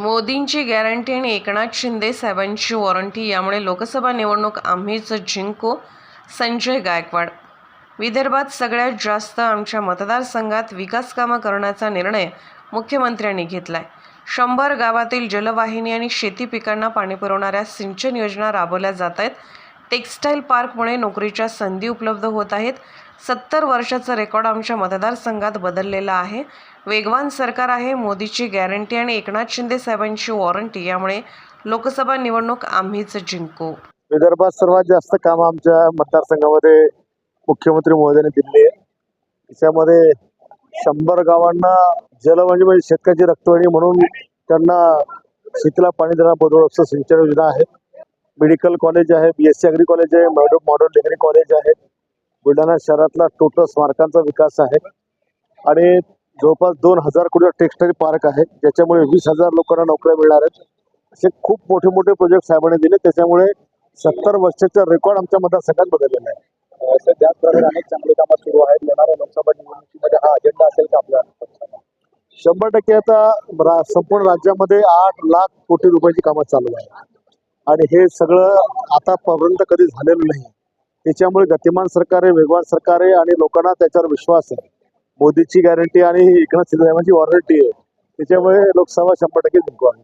मोदींची गॅरंटी आणि एकनाथ शिंदे साहेबांची वॉरंटी यामुळे लोकसभा निवडणूक आम्हीच जिंकू. संजय गायकवाड. विदर्भात सगळ्यात जास्त आमच्या मतदारसंघात विकासकामं करण्याचा निर्णय मुख्यमंत्र्यांनी घेतला आहे शंभर गावातील जलवाहिनी आणि शेती पिकांना पाणी पुरवणाऱ्या सिंचन योजना राबवल्या जात आहेत. टेक्स्टाईल पार्कमुळे नोकरीच्या संधी उपलब्ध होत आहेत. सत्तर वर्षाचा रेकॉर्ड आमच्या मतदारसंघात बदललेला आहे. वेगवान सरकार आहे मोदीची गॅरंटी आणि एकनाथ शिंदे साहेबांची वॉरंटी यामुळे लोकसभा निवडणूक आम्हीच जिंकू. विदर्भात सर्वात जास्त काम आमच्या मतदारसंघामध्ये मुख्यमंत्री महोदयांनी दिले आहे. त्याच्यामध्ये शंभर गावांना जल म्हणजे, म्हणजे शेतकऱ्याची रक्तवाणी म्हणून त्यांना शेतीला पाणी देणार सिंचन योजना आहे. मेडिकल कॉलेज आहे B S C agri college आहे मॉडर्न डिग्री कॉलेज आहे. बुलढाणा शहरातला टोटल स्मारकांचा विकास आहे. आणि जवळपास दोन हजार कोटी टेक्स्टाईल पार्क आहे. ज्याच्यामुळे वीस हजार लोकांना नोकऱ्या मिळणार आहेत. असे खूप मोठे मोठे प्रोजेक्ट साहेबांनी दिले. त्याच्यामुळे सत्तर वर्षाचा रेकॉर्ड आमच्या मतदारसंघात बदललेला आहे. अनेक चांगली कामं सुरू आहेत. येणाऱ्या लोकसभा निवडणुकीमध्ये हा अजेंडा असेल का आपल्या? शंभर टक्के आता संपूर्ण राज्यामध्ये आठ लाख कोटी रुपयाची कामं चालू आहे आणि हे सगळं आतापर्यंत कधी झालेलं नाही. त्याच्यामुळे गतिमान सरकार आहे वेगवान सरकार आहे आणि लोकांना त्याच्यावर विश्वास आहे. मोदीची गॅरंटी आणि एकनाथ शिंदे साहेबांची वॉरंटी आहे. त्याच्यामुळे लोकसभा शंभर टक्के जिंकू आहे